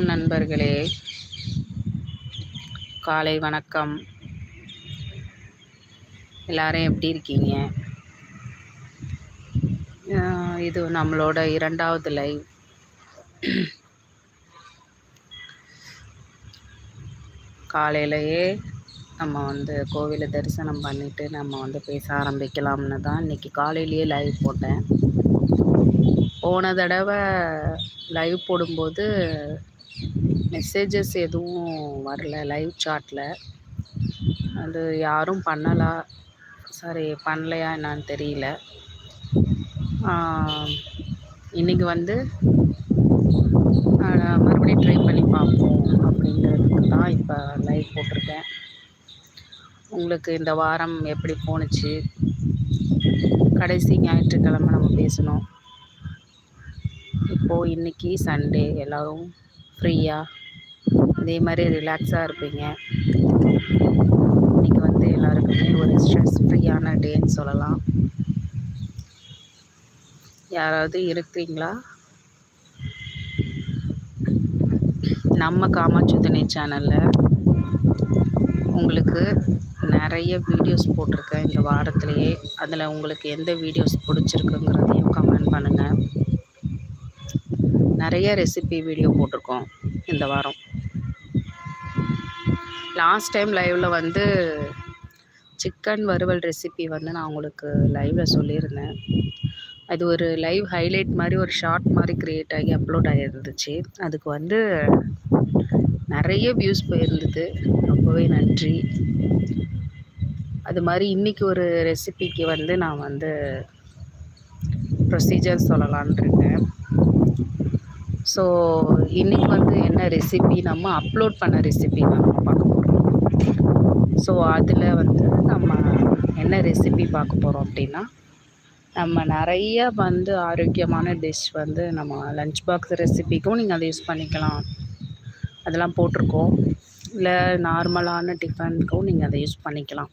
வணக்கம் நண்பர்களே. காலை வணக்கம். எல்லாரும் எப்படி இருக்கீங்க? இது நம்மளோட இரண்டாவது லைவ் காலையிலேயே நம்ம வந்து கோவிலை தரிசனம் பண்ணிவிட்டு நம்ம வந்து பேச ஆரம்பிக்கலாம்னு தான் இன்றைக்கி காலையிலேயே லைவ் போட்டேன். போன தடவை லைவ் போடும்போது மெசேஜஸ் எதுவும் வரல லைவ் சாட்டில் அது யாரும் பண்ணலா சாரி பண்ணலையா என்னான்னு தெரியல. இன்றைக்கி வந்து மறுபடியும் ட்ரை பண்ணி பார்ப்போம் அப்படிங்கிறதுக்கு தான் இப்போ லைவ் போட்டிருக்கேன். உங்களுக்கு இந்த வாரம் எப்படி போணுச்சு? கடைசி ஞாயிற்றுக்கிழமை நம்ம பேசணும். இப்போது இன்றைக்கி சண்டே எல்லோரும் ஃப்ரீயாக அதே மாதிரி ரிலாக்ஸாக இருப்பீங்க. இன்றைக்கி வந்து எல்லாருக்குமே ஒரு ஸ்ட்ரெஸ் ஃப்ரீயான டேன்னு சொல்லலாம். யாராவது இருக்கிறீங்களா? நம்ம காமாட்சி சேனலில் உங்களுக்கு நிறைய வீடியோஸ் போட்டிருக்கேன் இந்த வாரத்திலேயே. அதில் உங்களுக்கு எந்த வீடியோஸ் பிடிச்சிருக்குங்கிறதையும் கமெண்ட் பண்ணுங்கள் நிறைய ரெசிபி வீடியோ போட்டிருக்கோம் இந்த வாரம். லாஸ்ட் டைம் லைவில் வந்து சிக்கன் வறுவல் ரெசிபி வந்து நான் உங்களுக்கு லைவில் சொல்லியிருந்தேன். அது ஒரு லைவ் ஹைலைட் மாதிரி ஒரு ஷார்ட் மாதிரி க்ரியேட் ஆகி அப்லோட் ஆகிருந்துச்சு அதுக்கு வந்து நிறைய வியூஸ் போயிருந்தது. ரொம்பவே நன்றி. அது மாதிரி இன்றைக்கி ஒரு ரெசிபிக்கு வந்து நான் வந்து ப்ரொசீஜர் சொல்லலான் இருக்கேன். ஸோ இன்றைக்கி வந்து என்ன ரெசிபி நம்ம அப்லோட் பண்ண ரெசிபி நம்ம பார்க்க போகிறோம் ஸோ அதில் வந்து நம்ம என்ன ரெசிபி பார்க்க போகிறோம் அப்படின்னா நம்ம நிறைய வந்து ஆரோக்கியமான டிஷ் வந்து நம்ம லஞ்ச் பாக்ஸ் ரெசிபிக்கும் நீங்கள் அதை யூஸ் பண்ணிக்கலாம். அதெல்லாம் போட்டிருக்கோம். இல்லை நார்மலான டிஃபனுக்கும் நீங்கள் அதை யூஸ் பண்ணிக்கலாம்.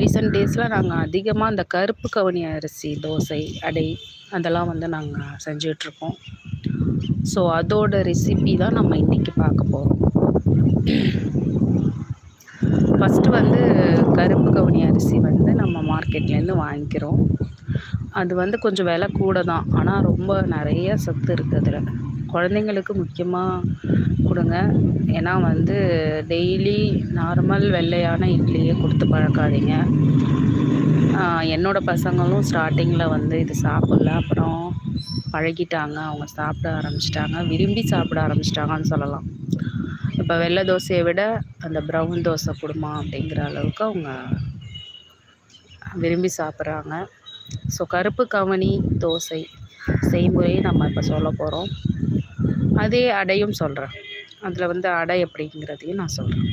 ரீசெண்ட் டேஸில் நாங்கள் அதிகமாக அந்த கருப்பு கவனி அரிசி தோசை அடை அதெல்லாம் வந்து நாங்கள் செஞ்சிகிட்ருக்கோம் ஸோ அதோட ரெசிபி தான் நம்ம இன்றைக்கி பார்க்க போகிறோம் ஃபஸ்ட்டு வந்து கருப்பு கவுனி அரிசி வந்து நம்ம மார்க்கெட்லேருந்து வாங்கிக்கிறோம். அது வந்து கொஞ்சம் விலை கூட தான். ஆனால் ரொம்ப நிறைய சத்து இருக்குது அதில். குழந்தைங்களுக்கு முக்கியமாக கொடுங்க. ஏன்னா வந்து டெய்லி நார்மல் வெள்ளையான இட்லியை கொடுத்து பழக்காதீங்க. என்னோடய பசங்களும் ஸ்டார்டிங்கில் வந்து இது சாப்பிட்ல. அப்புறம் பழகிட்டாங்க. அவங்க சாப்பிட ஆரம்பிச்சிட்டாங்க. விரும்பி சாப்பிட ஆரம்பிச்சிட்டாங்கன்னு சொல்லலாம். இப்போ வெள்ளை தோசையை விட அந்த ப்ரௌன் தோசை கொடுமா அப்படிங்கிற அளவுக்கு அவங்க விரும்பி சாப்பிட்றாங்க. ஸோ கருப்பு கவனி தோசை செய்முறையை நம்ம இப்போ சொல்ல போகிறோம் அதே அடையும் சொல்கிறேன் அதில் வந்து அடை எப்படிங்கிறதையும் நான் சொல்கிறேன்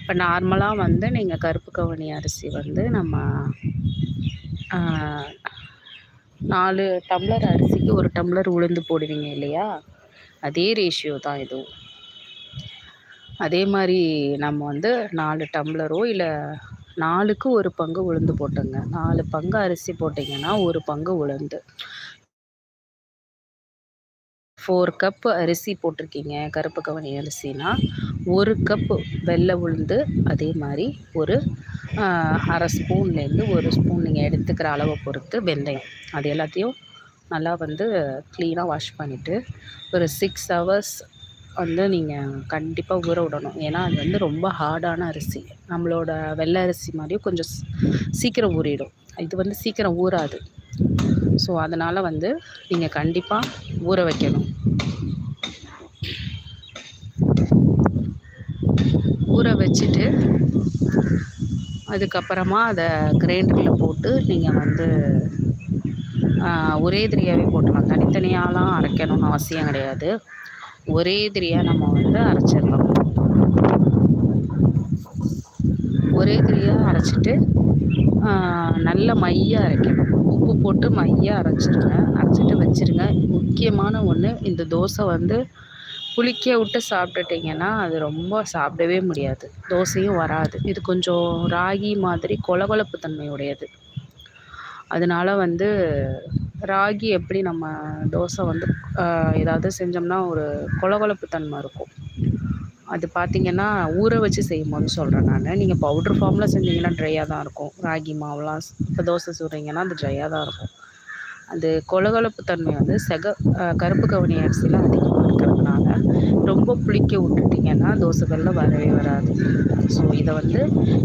இப்போ நார்மலாக வந்து நீங்கள் கருப்பு கவனி அரிசி வந்து நம்ம நாலு டம்ளர் அரிசிக்கு ஒரு டம்ளர் உளுந்து போடுவீங்க இல்லையா? அதே ரேஷியோ தான் இதுவும் அதே மாதிரி நம்ம வந்து நாலு டம்ளரோ இல்லை நாலுக்கு ஒரு பங்கு உளுந்து போட்டுங்க. நாலு பங்கு அரிசி போட்டிங்கன்னா ஒரு பங்கு உளுந்து. ஃபோர் கப் அரிசி போட்டிருக்கீங்க கருப்பு கவனி அரிசினா ஒரு கப் வெள்ளை உளுந்து அதே மாதிரி ஒரு அரை ஸ்பூன்லேருந்து ஒரு ஸ்பூன் நீங்கள் எடுத்துக்கிற அளவை பொறுத்து வெந்தயம். அது எல்லாத்தையும் நல்லா வந்து க்ளீனாக வாஷ் பண்ணிவிட்டு ஒரு சிக்ஸ் ஹவர்ஸ் வந்து நீங்கள் கண்டிப்பாக ஊற விடணும். ஏன்னா அது வந்து ரொம்ப ஹார்டான அரிசி. நம்மளோட வெள்ளை அரிசி மாதிரியும் கொஞ்சம் சீக்கிரம் ஊறிடும். இது வந்து சீக்கிரம் ஊறாது. ஸோ அதனால் வந்து நீங்கள் கண்டிப்பாக ஊற வைக்கணும். ஊற வச்சுட்டு அதுக்கப்புறமா அதை கிரைண்டரில் போட்டு நீங்கள் வந்து ஒரே திரியாகவே போட்டுக்கலாம் தனித்தனியாலாம் அரைக்கணும்னு அவசியம் கிடையாது. ஒரே திரியாக நம்ம வந்து அரைச்சிடலாம் ஒரே திரியாக அரைச்சிட்டு நல்ல மையாக அரைக்கணும். உப்பு போட்டு மையாக அரைச்சிருங்க. அரைச்சிட்டு வச்சுருங்க. முக்கியமான ஒன்று இந்த தோசை வந்து புளிக்க விட்டு சாப்பிட்டுட்டிங்கன்னா அது ரொம்ப சாப்பிடவே முடியாது. தோசையும் வராது. இது கொஞ்சம் ராகி மாதிரி கொலகொலப்பு கொழப்பு அதனால் அதனால வந்து ராகி எப்படி நம்ம தோசை வந்து ஏதாவது செஞ்சோம்னா ஒரு கொலகொலப்பு தன்மை இருக்கும். அது பார்த்திங்கன்னா ஊற வச்சு செய்யும் போது சொல்கிறேன் நான் நீங்கள் பவுட்ரு ஃபார்மில் செஞ்சிங்கன்னா ட்ரையாக தான் இருக்கும். ராகி மாவுலாம் இப்போ தோசை சுடுறீங்கன்னா அது ட்ரையாக தான் இருக்கும். அது கொழகொழப்பு தன்மை வந்து செக கருப்பு கவனி அரிசியில் அதிகமாக இருக்கிறதுனால ரொம்ப புளிக்க விட்டுட்டிங்கன்னா தோசைகளில் வரவே வராது. ஸோ இதை வந்து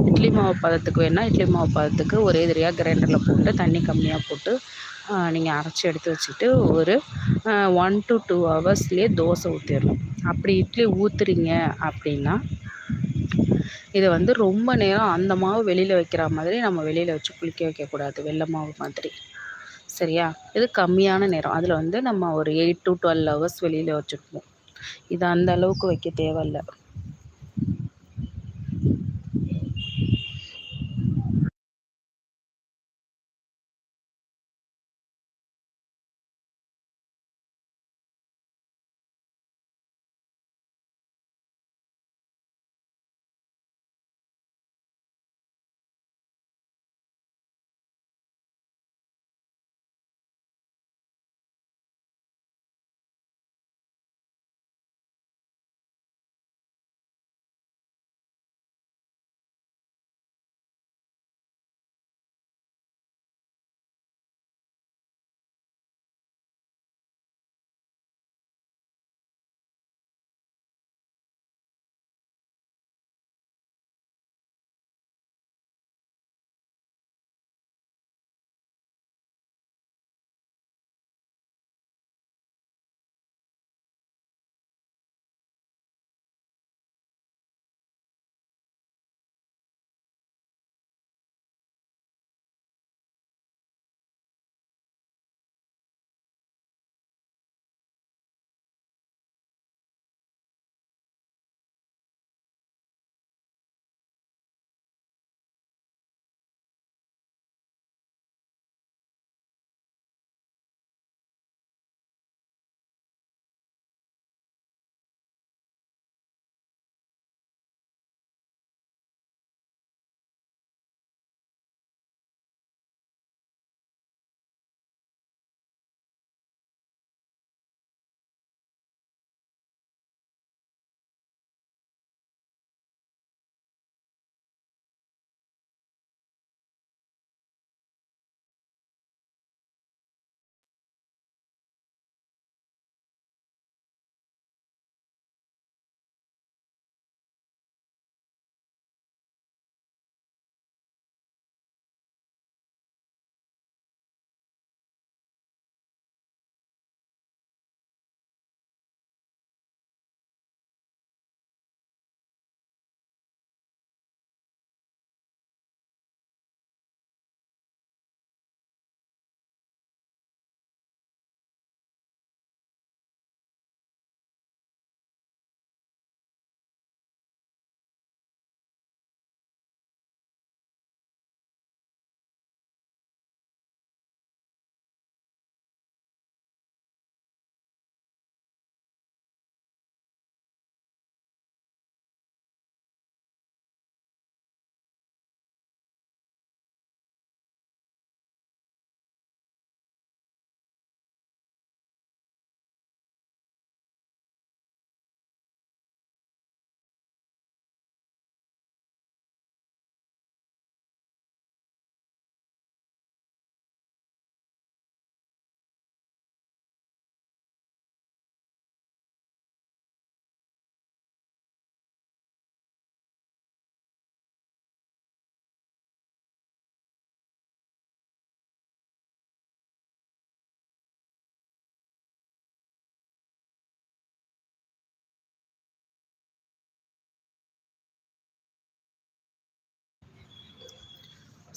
இட்லி மாவு பதத்துக்கு வேணால் இட்லி மாவு பதத்துக்கு ஒரே எதிரியாக கிரைண்டரில் போட்டு தண்ணி கம்மியாக போட்டு நீங்கள் அரைச்சி எடுத்து வச்சுட்டு ஒரு ஒன் டு டூ ஹவர்ஸ்லேயே தோசை ஊற்றிடணும் அப்படி இட்லி ஊற்றுறீங்க அப்படின்னா இதை வந்து ரொம்ப நேரம் அந்த மாவு வெளியில் வைக்கிற மாதிரி நம்ம வெளியில் வச்சு குளிக்க வைக்கக்கூடாது வெள்ளை மாவு மாதிரி. சரியா? இது கம்மியான நேரம். அதில் வந்து நம்ம ஒரு எயிட் டு டுவெல் ஹவர்ஸ் வெளியில் வச்சுருப்போம் இது அந்த அளவுக்கு வைக்க தேவையில்லை.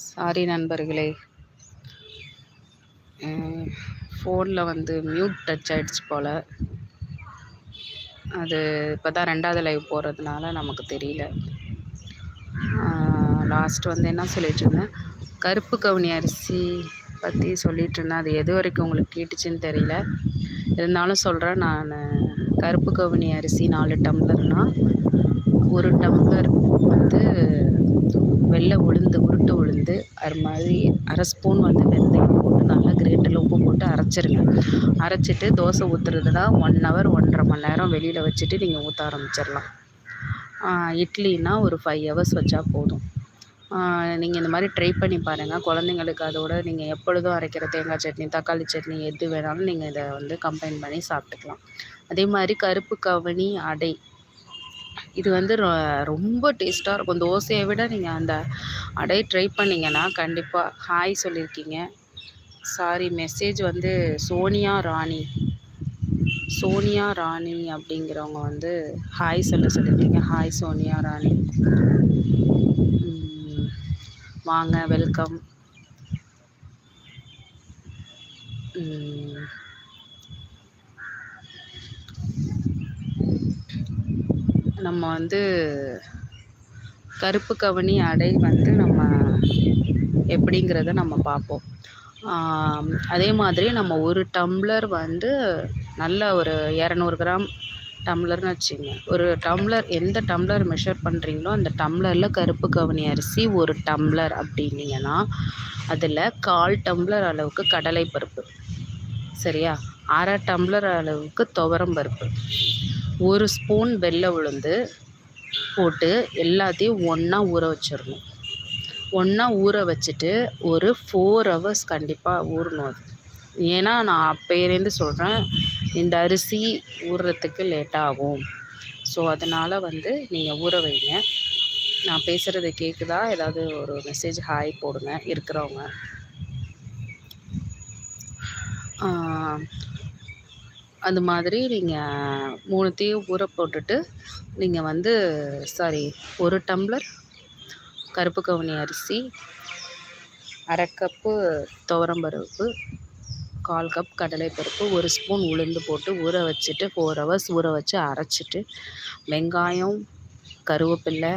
சாரி நண்பர்களே. ஃபோனில் வந்து மியூட் டச் ஆகிடுச்சு போல். அது இப்போ தான் ரெண்டாவது லைவ் போகிறதுனால நமக்கு தெரியல. லாஸ்ட் வந்து என்ன சொல்லிட்டு இருந்தேன்? கருப்பு கவுனி அரிசி பற்றி சொல்லிகிட்டு இருந்தேன். அது எது வரைக்கும் உங்களுக்கு கேட்டுச்சுன்னு தெரியல. இருந்தாலும் சொல்கிறேன் நான் கருப்பு கவுனி அரிசி நாலு டம்ளர்னால் ஒரு டம்ளர் வந்து வெள்ளை உளுந்து உருட்டு உளுந்து அது மாதிரி அரை ஸ்பூன் வந்து வெந்தயம் போட்டு நல்லா கிரைண்டரில் உப்பு போட்டு அரைச்சிருங்க. அரைச்சிட்டு தோசை ஊற்றுறதுனா ஒன் ஹவர் ஒன்றரை மணி நேரம் வெளியில் வச்சுட்டு நீங்கள் ஊற்ற ஆரம்பிச்சிடலாம் இட்லினா ஒரு ஃபைவ் ஹவர்ஸ் வச்சா போதும். நீங்கள் இந்த மாதிரி ட்ரை பண்ணி பாருங்கள் குழந்தைங்களுக்கு அதோட நீங்கள் எப்பொழுதும் அரைக்கிற தேங்காய் சட்னி தக்காளி சட்னி எது வேணாலும் நீங்கள் இதை வந்து கம்பைன் பண்ணி சாப்பிட்டுக்கலாம். அதே மாதிரி கருப்பு கவனி அடை இது வந்து ரொ ரொம்ப டேஸ்ட்டாக இருக்கும். தோசையை விட நீங்கள் அந்த அடையை ட்ரை பண்ணிங்கன்னா கண்டிப்பாக ஹாய் சொல்லியிருக்கீங்க சாரி மெசேஜ் வந்து சோனியா ராணி. சோனியா ராணி அப்படிங்கிறவங்க வந்து ஹாய் சொல்ல சொல்லியிருக்கீங்க ஹாய் சோனியா ராணி. வாங்க வெல்கம் நம்ம வந்து கருப்பு கவனி அடை வந்து நம்ம எப்படிங்கிறத நம்ம பார்ப்போம். அதே மாதிரி நம்ம ஒரு டம்ளர் வந்து நல்ல ஒரு இரநூறு கிராம் டம்ளர்னு வச்சுங்க. ஒரு டம்ளர் எந்த டம்ளர் மெஷர் பண்ணுறீங்களோ அந்த டம்ளரில் கருப்பு கவனி அரிசி ஒரு டம்ளர் அப்படின்னீங்கன்னா அதில் கால் டம்ளர் அளவுக்கு கடலை பருப்பு. சரியா? அரை டம்ளர் அளவுக்கு துவரம் பருப்பு. ஒரு ஸ்பூன் வெள்ளை உளுந்து போட்டு எல்லாத்தையும் ஒன்றா ஊற வச்சிடணும். ஒன்றா ஊற வச்சுட்டு ஒரு ஃபோர் ஹவர்ஸ் கண்டிப்பாக ஊறணும் அது. ஏன்னா நான் அப்போயிலேருந்து சொல்கிறேன் இந்த அரிசி ஊறுறதுக்கு லேட்டாகும் ஸோ அதனால் வந்து நீங்கள் ஊற வைங்க. நான் பேசுகிறது கேட்குதா ஏதாவது ஒரு மெசேஜ் ஹாய் போடுங்க இருக்கிறவங்க. அந்த மாதிரி நீங்கள் மூணுத்தையும் ஊற போட்டுட்டு நீங்கள் வந்து சாரி ஒரு டம்ளர் கருப்பு கவுனி அரிசி அரை கப்பு துவரம்பருப்பு கால் கப் கடலைப்பருப்பு ஒரு ஸ்பூன் உளுந்து போட்டு ஊற வச்சுட்டு ஃபோர் ஹவர்ஸ் ஊற வச்சு அரைச்சிட்டு வெங்காயம் கருவேப்பில்லை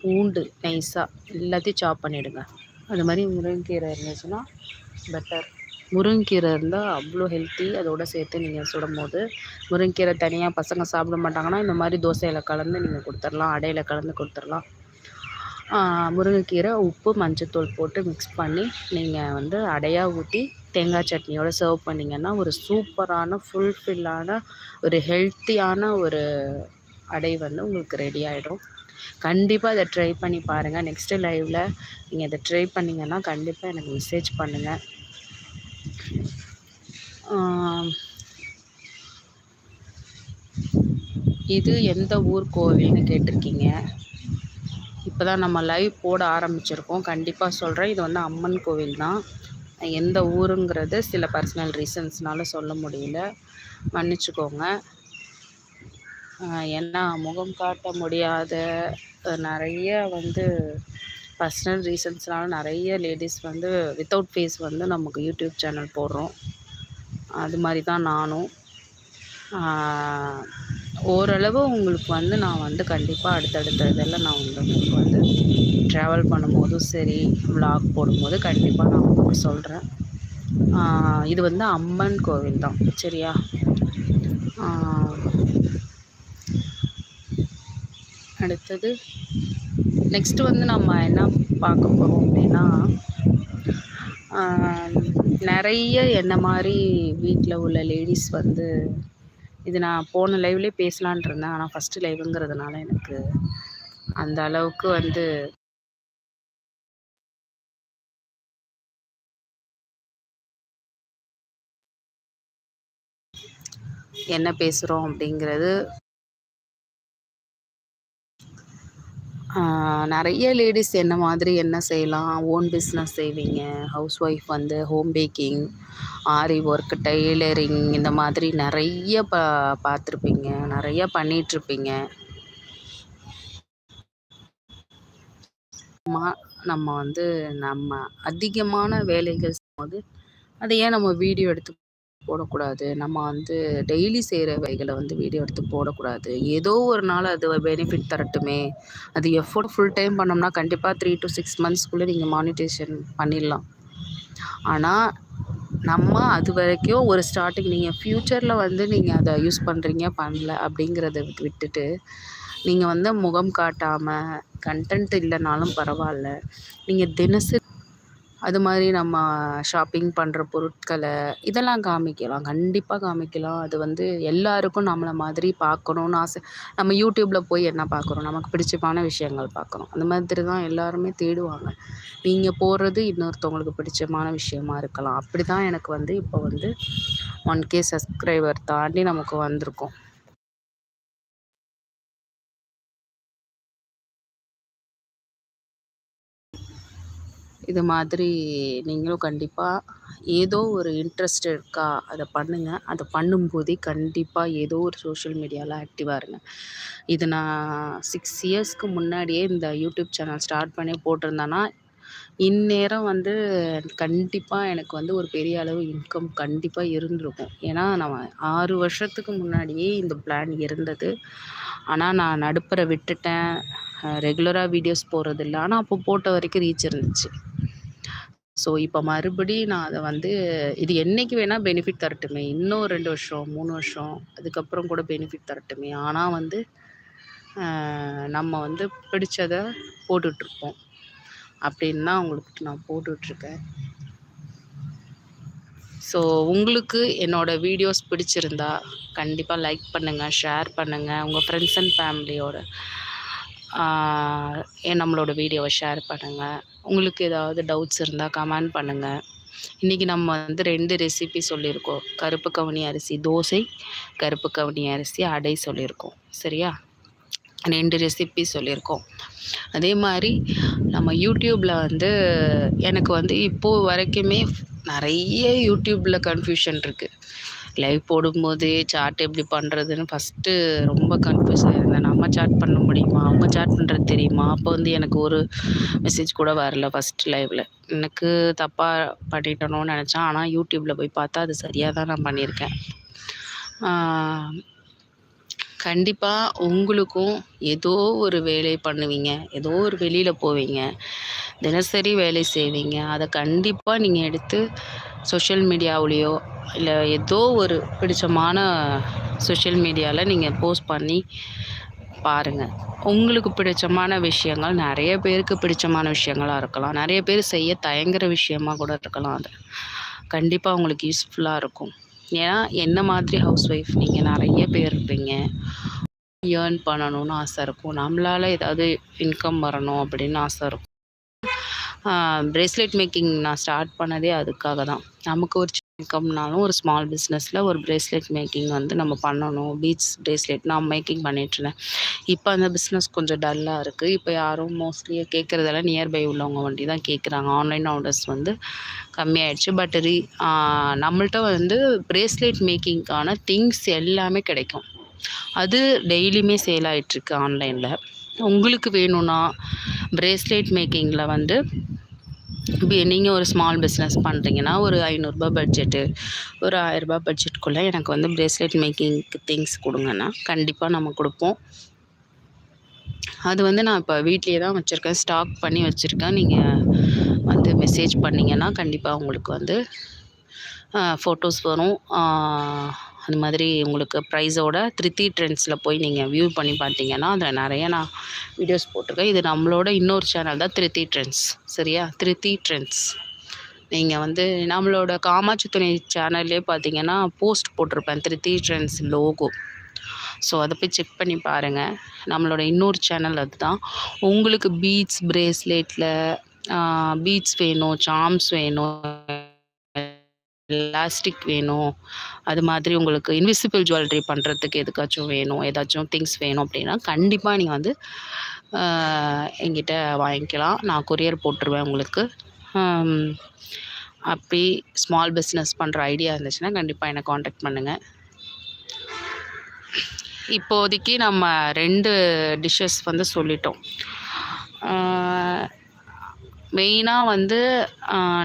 பூண்டு நைஸாக எல்லாத்தையும் சாப் பண்ணிவிடுங்க அது மாதிரி முருங்கைக்கீரை இருந்துச்சுன்னா பெட்டர் முருங்கீரை இருந்தால் அவ்வளோ ஹெல்த்தி அதோடு சேர்த்து நீங்கள் சுடும்போது முருங்கீரை தனியாக பசங்க சாப்பிட மாட்டாங்கன்னா இந்த மாதிரி தோசையில் கலந்து நீங்கள் கொடுத்துர்லாம் அடையில் கலந்து கொடுத்துர்லாம் முருங்கைக்கீரை உப்பு மஞ்சத்தூள் போட்டு மிக்ஸ் பண்ணி நீங்கள் வந்து அடையாக ஊற்றி தேங்காய் சட்னியோடு சர்வ் பண்ணிங்கன்னா ஒரு சூப்பரான ஃபுல்ஃபில்லான ஒரு ஹெல்த்தியான ஒரு அடை வந்து உங்களுக்கு ரெடி ஆகிடும் கண்டிப்பாக இதை ட்ரை பண்ணி பாருங்கள் நெக்ஸ்ட்டு லைவில் நீங்கள் இதை ட்ரை பண்ணிங்கன்னா கண்டிப்பாக எனக்கு மெசேஜ் பண்ணுங்கள் இது எந்த ஊர் கோவில்னு கேட்டிருக்கீங்க? இப்போ தான் நம்ம லைவ் போட ஆரம்பிச்சிருக்கோம். கண்டிப்பாக சொல்கிறேன் இது வந்து அம்மன் கோவில் தான். எந்த ஊருங்கிறது சில பர்சனல் ரீசன்ஸ்னால சொல்ல முடியல. மன்னிச்சுக்கோங்க. ஏன்னா முகம் காட்ட முடியாத நிறைய வந்து பர்சனல் ரீசன்ஸ்னால நிறைய லேடிஸ் வந்து வித்தவுட் ஃபேஸ் வந்து நமக்கு யூடியூப் சேனல் போடுறோம். அது மாதிரி தான் நானும். ஓரளவு உங்களுக்கு வந்து நான் வந்து கண்டிப்பாக அடுத்தடுத்த இதெல்லாம் நான் உங்களுக்கு வந்து ட்ராவல் பண்ணும்போதும் சரி விலாக் போடும்போது கண்டிப்பாக நான் உங்களுக்கு சொல்கிறேன் இது வந்து அம்மன் கோவில் தான் சரியா? அடுத்தது நெக்ஸ்ட்டு வந்து நம்ம என்ன பார்க்க போகிறோம் அப்படின்னா நிறைய என்ன மாதிரி வீட்டில் உள்ள லேடிஸ் வந்து இது நான் போன லைவ்லேயே பேசலான் இருந்தேன். ஆனால் ஃபஸ்ட்டு லைவுங்கிறதுனால எனக்கு அந்த அளவுக்கு வந்து என்ன பேசுகிறோம் அப்படிங்கிறது நிறைய லேடிஸ் என்ன மாதிரி என்ன செய்யலாம்? ஓன் பிஸ்னஸ் செய்வீங்க? ஹவுஸ் ஒய்ஃப் வந்து home baking aari work tailoring இந்த மாதிரி நிறைய பா பார்த்துருப்பீங்க நிறைய பண்ணிகிட்ருப்பீங்க நம்ம வந்து நம்ம அதிகமான வேலைகள் செய்யும்போது அதை ஏன் நம்ம வீடியோ எடுத்து போடக்கூடாது. நம்ம வந்து டெய்லி செய்கிற வகைகளை வந்து வீடியோ எடுத்து போடக்கூடாது. ஏதோ ஒரு நாள் அது பெனிஃபிட் தரட்டுமே. அது எஃபோர்ட் ஃபுல் டைம் பண்ணோம்னா கண்டிப்பாக த்ரீ டு சிக்ஸ் மந்த்ஸ்க்குள்ளே நீங்கள் மானிட்டேஷன் பண்ணிடலாம். ஆனால் நம்ம அது வரைக்கும் ஒரு ஸ்டார்டிங் நீங்கள் ஃப்யூச்சரில் வந்து நீங்கள் அதை யூஸ் பண்ணுறீங்க பண்ணல அப்படிங்கிறத விட்டுட்டு நீங்கள் வந்து முகம் காட்டாமல் கண்டென்ட் இல்லைனாலும் பரவாயில்ல. நீங்கள் தினசரி அது மாதிரி நம்ம ஷாப்பிங் பண்ணுற பொருட்களை இதெல்லாம் காமிக்கலாம். கண்டிப்பாக காமிக்கலாம். அது வந்து எல்லாருக்கும் நம்மளை மாதிரி பார்க்கணுன்னு ஆசை. நம்ம யூடியூப்பில் போய் என்ன பார்க்குறோம்? நமக்கு பிடிச்சமான விஷயங்கள் பார்க்குறோம். அந்த மாதிரி தான் எல்லாருமே தேடுவாங்க. நீங்கள் போடுறது இன்னொருத்தவங்களுக்கு பிடிச்சமான விஷயமா இருக்கலாம். அப்படி தான் எனக்கு வந்து இப்போ வந்து ஒன் கே சப்ஸ்கிரைபர் தாண்டி நமக்கு வந்திருக்கோம். இது மாதிரி நீங்களும் கண்டிப்பாக ஏதோ ஒரு இன்ட்ரெஸ்ட் இருக்கா அதை பண்ணுங்கள் அதை பண்ணும்போதே கண்டிப்பாக ஏதோ ஒரு சோஷியல் மீடியாவில் ஆக்டிவாக இருங்க. இது நான் சிக்ஸ் இயர்ஸ்க்கு முன்னாடியே இந்த யூடியூப் சேனல் ஸ்டார்ட் பண்ணி போட்டிருந்தேன்னா இந்நேரம் வந்து கண்டிப்பாக எனக்கு வந்து ஒரு பெரிய அளவு இன்கம் கண்டிப்பாக இருந்திருக்கும். ஏன்னா நான் ஆறு வருஷத்துக்கு முன்னாடியே இந்த பிளான் இருந்தது. ஆனால் நான் நடுப்புற விட்டுட்டேன். ரெகுலராக வீடியோஸ் போடுறதில்ல. ஆனால் அப்போ போட்ட வரைக்கும் ரீச் இருந்துச்சு. ஸோ இப்போ மறுபடியும் நான் அதை வந்து இது என்றைக்கு வேணால் பெனிஃபிட் தரட்டுமே. இன்னும் ரெண்டு வருஷம் மூணு வருஷம் அதுக்கப்புறம் கூட பெனிஃபிட் தரட்டுமே. ஆனால் வந்து நம்ம வந்து பிடிச்சதை போட்டுட்ருப்போம். அப்படின்னு தான் உங்களுக்கு நான் போட்டுட்ருக்கேன். ஸோ உங்களுக்கு என்னோடய வீடியோஸ் பிடிச்சிருந்தா கண்டிப்பாக லைக் பண்ணுங்கள் ஷேர் பண்ணுங்கள் உங்கள் ஃப்ரெண்ட்ஸ் அண்ட் ஃபேமிலியோட நம்மளோட வீடியோவை ஷேர் பண்ணுங்கள் உங்களுக்கு ஏதாவது டவுட்ஸ் இருந்தால் கமெண்ட் பண்ணுங்கள் இன்றைக்கி நம்ம வந்து ரெண்டு ரெசிபி சொல்லியிருக்கோம். கருப்பு கவுனி அரிசி தோசை கருப்பு கவுனி அரிசி அடை சொல்லியிருக்கோம். சரியா? ரெண்டு ரெசிபி சொல்லியிருக்கோம். அதே மாதிரி நம்ம யூடியூப்பில் வந்து எனக்கு வந்து இப்போது வரைக்குமே நிறைய யூடியூப்பில் கன்ஃபியூஷன் இருக்குது லைவ் போடும்போது சாட் எப்படி பண்ணுறதுன்னு ஃபஸ்ட்டு ரொம்ப கன்ஃபியூஸ் ஆகிருந்தேன் நம்ம சாட் பண்ண முடியுமா? அவங்க சாட் பண்ணுறது தெரியுமா? அப்போ வந்து எனக்கு ஒரு மெசேஜ் கூட வரல ஃபஸ்ட் லைவில் எனக்கு தப்பாக பண்ணிட்டணும்னு நினச்சேன். ஆனால் யூடியூப்பில் போய் பார்த்தா அது சரியாக தான் நான் பண்ணியிருக்கேன். கண்டிப்பாக உங்களுக்கும் ஏதோ ஒரு வேலை பண்ணுவீங்க. ஏதோ ஒரு வெளியில் போவீங்க. தினசரி வேலை செய்வீங்க. அதை கண்டிப்பாக நீங்கள் எடுத்து சோஷியல் மீடியாவுலேயோ இல்லை ஏதோ ஒரு பிடிச்சமான சோஷியல் மீடியாவில் நீங்கள் போஸ்ட் பண்ணி பாருங்கள் உங்களுக்கு பிடிச்சமான விஷயங்கள் நிறைய பேருக்கு பிடிச்சமான விஷயங்களாக இருக்கலாம். நிறைய பேர் செய்ய தயங்குற விஷயமாக கூட இருக்கலாம் அது. கண்டிப்பாக உங்களுக்கு யூஸ்ஃபுல்லாக இருக்கும். ஏன்னா என்ன மாதிரி ஹவுஸ் ஒய்ஃப் நீங்கள் நிறைய பேர் இருப்பீங்க. ஏர்ன் பண்ணணும்னு ஆசை இருக்கும். நம்மளால் ஏதாவது இன்கம் வரணும் அப்படின்னு ஆசை இருக்கும். ப்ரேஸ்லெட் மேக்கிங் நான் ஸ்டார்ட் பண்ணதே அதுக்காக தான் நமக்கு ஒரு இன்கம்னாலும் ஒரு ஸ்மால் பிஸ்னஸில் ஒரு ப்ரேஸ்லெட் மேக்கிங் வந்து நம்ம பண்ணணும். பீச் ப்ரேஸ்லெட் நான் மேக்கிங் பண்ணிட்டுருந்தேன். இப்போ அந்த பிஸ்னஸ் கொஞ்சம் டல்லாக இருக்குது இப்போ யாரும் மோஸ்ட்லி கேட்குறதெல்லாம் நியர்பை உள்ளவங்க வண்டி தான் கேட்குறாங்க ஆன்லைன் ஆர்டர்ஸ் வந்து கம்மியாயிடுச்சு. பட் ரீ நம்மள்ட்ட வந்து ப்ரேஸ்லெட் மேக்கிங்க்கான திங்ஸ் எல்லாமே கிடைக்கும். அது டெய்லியுமே சேல் ஆகிட்டுருக்கு ஆன்லைனில் உங்களுக்கு வேணும்னா ப்ரேஸ்லெட் மேக்கிங்கில் வந்து நீங்கள் ஒரு ஸ்மால் பிஸ்னஸ் பண்ணுறீங்கன்னா ஒரு ஐநூறுரூபா பட்ஜெட்டு ஒரு ஆயிரரூபா பட்ஜெட்டுக்குள்ளே எனக்கு வந்து ப்ரேஸ்லெட் மேக்கிங்க்கு திங்ஸ் கொடுங்கன்னா கண்டிப்பாக நம்ம கொடுப்போம். அது வந்து நான் இப்போ வீட்லேயே தான் வச்சுருக்கேன். ஸ்டாக் பண்ணி வச்சுருக்கேன். நீங்கள் வந்து மெசேஜ் பண்ணிங்கன்னா கண்டிப்பாக உங்களுக்கு வந்து ஃபோட்டோஸ் வரும். அது மாதிரி உங்களுக்கு ப்ரைஸோட த்ரித்தி ட்ரெண்ட்ஸில் போய் நீங்கள் வியூ பண்ணி பார்த்தீங்கன்னா அதில் நிறைய நான் வீடியோஸ் போட்டிருக்கேன். இது நம்மளோட இன்னொரு சேனல் தான் த்ரித்தி ட்ரெண்ட்ஸ் சரியா? த்ரித்தி ட்ரெண்ட்ஸ் நீங்கள் வந்து நம்மளோட காமாட்சி துணை சேனல்லே பார்த்தீங்கன்னா போஸ்ட் போட்டிருப்பேன் த்ரித்தி ட்ரெண்ட்ஸ் லோகோ ஸோ அதை போய் செக் பண்ணி பாருங்கள் நம்மளோட இன்னொரு சேனல் அதுதான். உங்களுக்கு பீட்ஸ் ப்ரேஸ்லெட்டில் பீட்ஸ் வேணும் சாம்ஸ் வேணும் எலாஸ்டிக் வேணும். அது மாதிரி உங்களுக்கு இன்விசிபிள் ஜுவல்லரி பண்ணுறதுக்கு எதுக்காச்சும் வேணும் ஏதாச்சும் திங்ஸ் வேணும் அப்படின்னா கண்டிப்பாக நீங்கள் வந்து எங்கிட்ட வாங்கிக்கலாம். நான் கொரியர் போட்டுருவேன் உங்களுக்கு. அப்படி ஸ்மால் பிஸ்னஸ் பண்ணுற ஐடியா இருந்துச்சுன்னா கண்டிப்பாக என்னை காண்டாக்ட் பண்ணுங்கள் இப்போதைக்கு நம்ம ரெண்டு டிஷ்ஷஸ் வந்து சொல்லிட்டோம். மெயினாக வந்து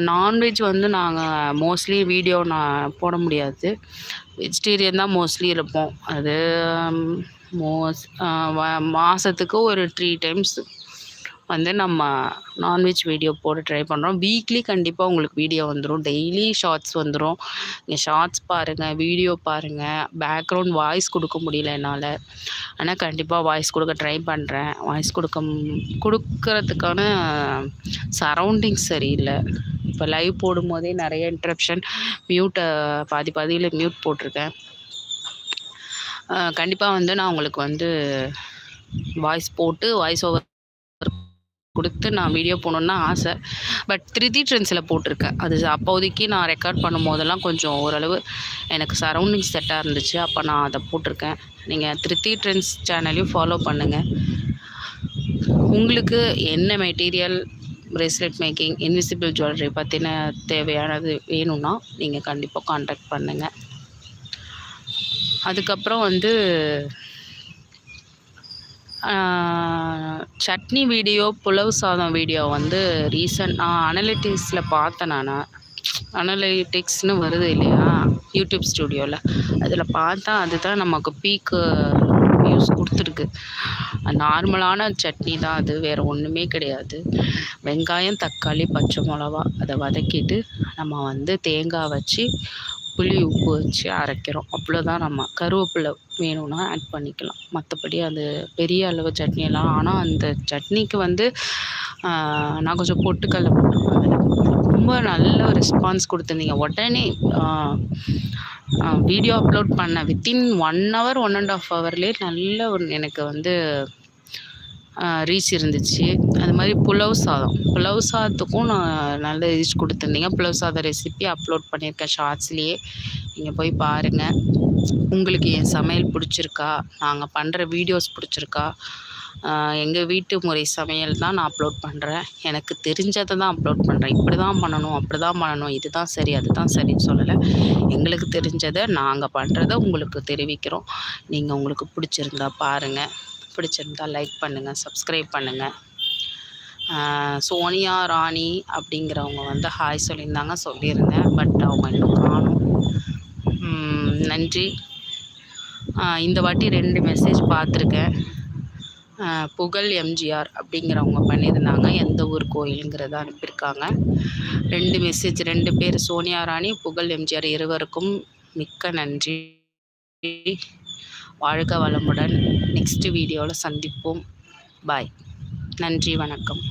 நான்வெஜ் வந்து நாங்கள் மோஸ்ட்லி வீடியோ நான் போட முடியாது. வெஜிடேரியன் தான் மோஸ்ட்லி இருப்போம். அது மோஸ் மாதத்துக்கு ஒரு த்ரீ டைம்ஸ் வந்து நம்ம நான்வெஜ் வீடியோ போட ட்ரை பண்ணுறோம் வீக்லி கண்டிப்பாக உங்களுக்கு வீடியோ வந்துடும் டெய்லி ஷார்ட்ஸ் வந்துடும் நீங்கள் ஷார்ட்ஸ் பாருங்கள் வீடியோ பாருங்கள் பேக்ரவுண்ட் வாய்ஸ் கொடுக்க முடியல என்னால். ஆனால் கண்டிப்பாக வாய்ஸ் கொடுக்க ட்ரை பண்ணுறேன் வாய்ஸ் கொடுக்க கொடுக்கறதுக்கான சரௌண்டிங்ஸ் சரியில்லை. இப்போ லைவ் போடும்போதே நிறைய இன்ட்ரப்ஷன் மியூட்டை பாதி பாதியில் மியூட் போட்டிருக்கேன். கண்டிப்பாக வந்து நான் உங்களுக்கு வந்து வாய்ஸ் போட்டு வாய்ஸ் ஓவர் கொடுத்து நான் வீடியோ போகணுன்னு ஆசை. பட் த்ரிதி ட்ரெண்ட்ஸில் போட்டிருக்கேன். அது அப்போதைக்கு நான் ரெக்கார்ட் பண்ணும் போதெல்லாம் கொஞ்சம் ஓரளவு எனக்கு சரௌண்டிங் செட்டாக இருந்துச்சு. அப்போ நான் அதை போட்டிருக்கேன். நீங்கள் த்ரித்தி ட்ரெண்ட்ஸ் சேனலையும் ஃபாலோ பண்ணுங்கள் உங்களுக்கு என்ன material bracelet making invisible jewellery பற்றின தேவையானது வேணும்னா நீங்கள் கண்டிப்பாக காண்டாக்ட் பண்ணுங்கள் அதுக்கப்புறம் வந்து சட்னி வீடியோ புலவு சாதம் வீடியோ வந்து ரீசன்ட் நான் அனலிட்டிக்ஸில் பார்த்தேன் நான். அனலிட்டிக்ஸ்னு வருது இல்லையா? யூடியூப் ஸ்டுடியோவில் அதில் பார்த்தா அதுதான் நமக்கு பீக்கு வியூஸ் கொடுத்துருக்கு. நார்மலான சட்னி தான் அது வேறு ஒன்றுமே கிடையாது. வெங்காயம் தக்காளி பச்சை மிளவா அதை வதக்கிட்டு நம்ம வந்து தேங்காய் வச்சு புளி உப்பு வச்சு அரைக்கிறோம். அவ்வளோதான் நம்ம. கருவேப்பிலை வேணும்னா ஆட் பண்ணிக்கலாம். மற்றபடி அது பெரிய அளவு சட்னியெல்லாம் ஆனால் அந்த சட்னிக்கு வந்து நான் கொஞ்சம் பொட்டுக்கடல போட்டிருப்பேன் ரொம்ப நல்ல ரெஸ்பான்ஸ் கொடுத்துருந்தீங்க. உடனே வீடியோ அப்லோட் பண்ண within one hour one and half ஹவர்லேயே நல்ல ஒரு எனக்கு வந்து ரீச் இருந்துச்சு. அது மாதிரி புலவ் சாதம். புலவ் சாதத்துக்கும் நான் நல்ல ரீச் கொடுத்துருந்தீங்க. புலவு சாதம் ரெசிபி அப்லோட் பண்ணியிருக்கேன் ஷார்ட்ஸ்லேயே நீங்கள் போய் பாருங்கள் உங்களுக்கு என் சமையல் பிடிச்சிருக்கா? நாங்கள் பண்ணுற வீடியோஸ் பிடிச்சிருக்கா? எங்கள் வீட்டு முறை சமையல் தான் நான் அப்லோட் பண்ணுறேன் எனக்கு தெரிஞ்சதை தான் அப்லோட் பண்ணுறேன் இப்படி தான் பண்ணணும் அப்படி தான் பண்ணணும். இது தான் சரி அது தான் சரின்னு சொல்லலை. எங்களுக்கு தெரிஞ்சதை நாங்கள் பண்ணுறத உங்களுக்கு தெரிவிக்கிறோம். நீங்கள் உங்களுக்கு பிடிச்சிருந்தா பாருங்கள் பிடிச்சிருந்தா லைக் பண்ணுங்கள் சப்ஸ்கிரைப் பண்ணுங்கள் சோனியா ராணி அப்படிங்கிறவங்க வந்து ஹாய் சொல்லியிருந்தாங்க சொல்லியிருந்தேன். பட் அவங்க இன்னும் காணும். நன்றி. இந்த வாட்டி ரெண்டு மெசேஜ் பார்த்துருக்கேன். புகழ் எம்ஜிஆர் அப்படிங்கிறவங்க பண்ணியிருந்தாங்க. எந்த ஊர் கோயிலுங்கிறத அனுப்பியிருக்காங்க. ரெண்டு மெசேஜ் ரெண்டு பேர் சோனியா ராணி புகழ் எம்ஜிஆர் இருவருக்கும் மிக்க நன்றி. வாழ்க வளமுடன். நெக்ஸ்ட்டு வீடியோவில் சந்திப்போம். பாய் நன்றி வணக்கம்.